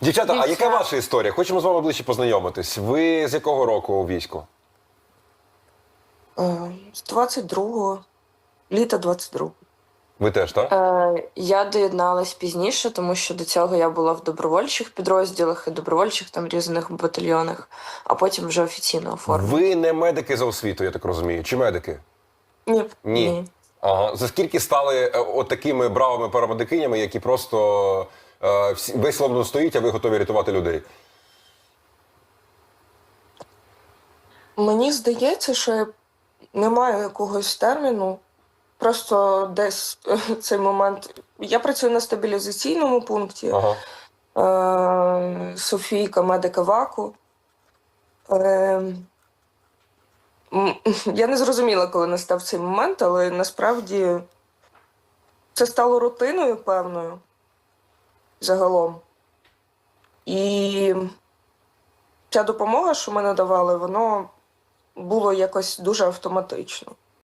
Дівчата, а яка ваша історія? Хочемо з вами ближче познайомитись. Ви з якого року у війську? Е, З 22-го, літа 22-го. Ви теж, так? Е, я доєдналась пізніше, тому що до цього я була в добровольчих підрозділах і добровольчих там різних батальйонах, а потім вже офіційно оформлена. Ви не медики за освітою, я так розумію. Чи медики? Ні. Ні. Ага. За скільки стали е, от такими бравими парамедикинями, які просто весь Лондон стоїть, а ви готові рятувати людей? Мені здається, що я не маю якогось терміну. Просто десь е, цей момент. Я працюю на стабілізаційному пункті. Ага. е, Софійка, медика ВАКу. Е, я не зрозуміла, коли настав цей момент, але насправді це стало рутиною певною загалом. І ця допомога, що ми надавали, воно було якось дуже автоматично.